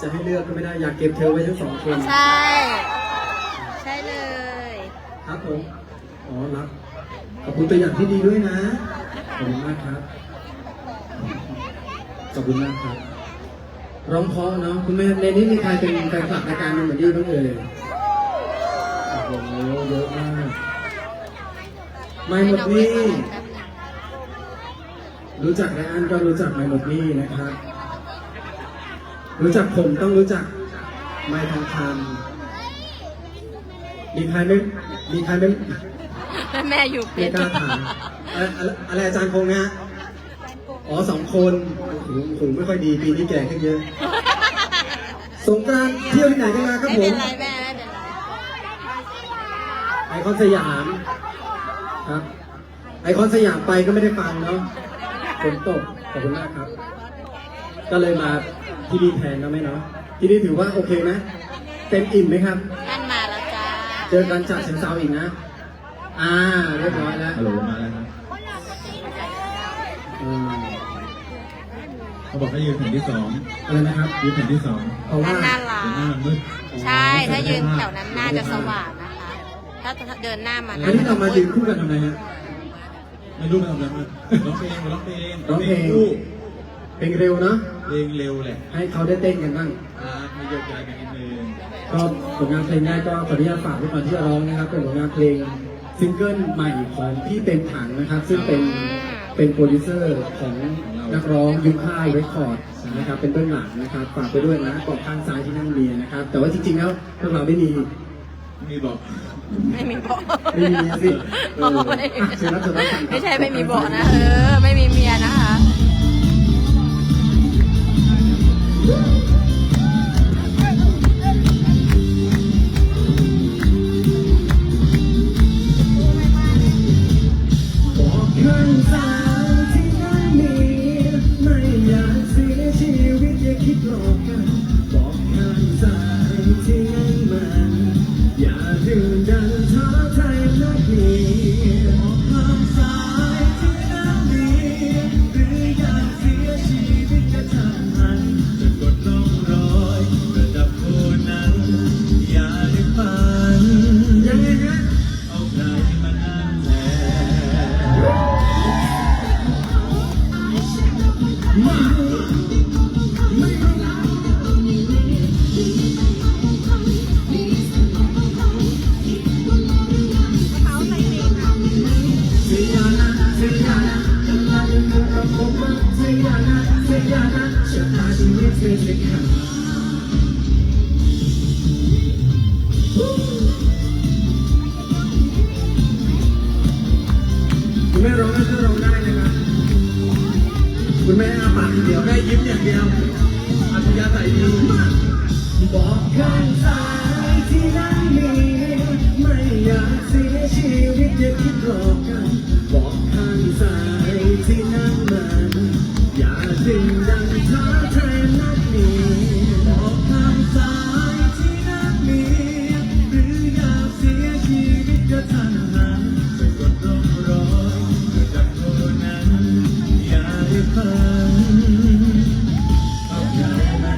จะให้เลือกก็ไม่ได้อยากเก็บเธอไว้ทั้งสองคน ใช่ ใช่เลย ครับผม อ๋อรับขอบคุณตัวอย่างที่ดีด้วยนะ ขอบคุณมากครับ ขอบคุณมากครับ ร้องเพราะเนาะคุณแม่ในนี้มีใครเป็นแฟนคลับรายการมันเหมือนดีบ้างเอ่ยโอ้โหเยอะมาก ไม่หมดหนี่ รู้จักไรอันก็รู้จักไม่หมดหนี่นะครับ รู้จักผมต้องรู้จักไม้ทองคำมีใครไม่มีใครไม่แม่อยู่ไม่เป็นกล้าถามอะไรอะไรอะไรอาจารย์คงนะฮะอ๋อสองคนหูหูไม่ค่อยดีปีนี้แก่ขึ้นเยอะ สงกรานต์เที่ยวที่ไหนกันมาครับไม่ผเป็มนไรแม่ไม่เป็นไรไอคอนสยามครับไอคอนสยามไปก็ไม่ได้ฟังเนาะ ฝนตกขอบคุณมากครับ ก็เลยมาที่นี่แทนนะแม่เนาะที่นี่ถือว่าโอเคไหมเต็มอิ่มไหมครับ นั่นมาแล้วจ้า เจอกันจากเชียงเซาอีกนะ อ่าเรียบร้อยแล้วฮัลโหลมาแล้วครับอืมเขาบอกให้ยืนแผ่นที่สองอะไรนะครับยืนแผ่นที่สองเพราะว่าน่ารักเดี๋ยวหน้ามันมืดใช่ ถ้ายืนแถวนั้นน่าจะสว่างนะคะ ถ้าเดินหน้ามาอันนี้เรามายืนคู่กันทำไมฮะ ไม่รู้มาทำอะไรมาร้องเพลงมาร้องเพลงร้องเพลง คู่เพลงเร็วเนาะเพลงเร็วแหละให้เขาได้เต้นกันบ้างอ่ามีโยกย้ายกันนิดนึงก็ผลงานเพลงได้ก็ขออนุญาตฝากไว้ก่อนที่จะร้องนะครับเป็นผลงานเพลงซิงเกิลใหม่ของพี่เต็มถังนะครับ ซึ่งเป็นเป็นโปรดิวเซอร์ของนักร้องยุคค่ายเรคคอร์ดนะครับเป็นเบื้องหลังนะครับฝากไปด้วยนะกดข้างซ้ายที่นั่งเรียนนะครับ แต่ว่าจริงๆแล้วพวกเราไม่มี มีบอก ไม่มีเบอกไม่มีเมียสิเออไม่อะเชิญรับชมรับฟังครับ ไม่ใช่ไม่มีเบอกนะ เออ ไม่มีเมียนะคะ บอกข้างซ้ายที่นั่นมีไม่อยากเสียชีวิตอย่าคิดหลอกกัน ไม่รู้ คุณแม่อาปากเดียวแม่ยิ้มอย่างเดียวอัธยาศัยดีบอกข้างซ้ายที่นั่นมีไม่อยากเสียชีวิตอย่าคิดหลอก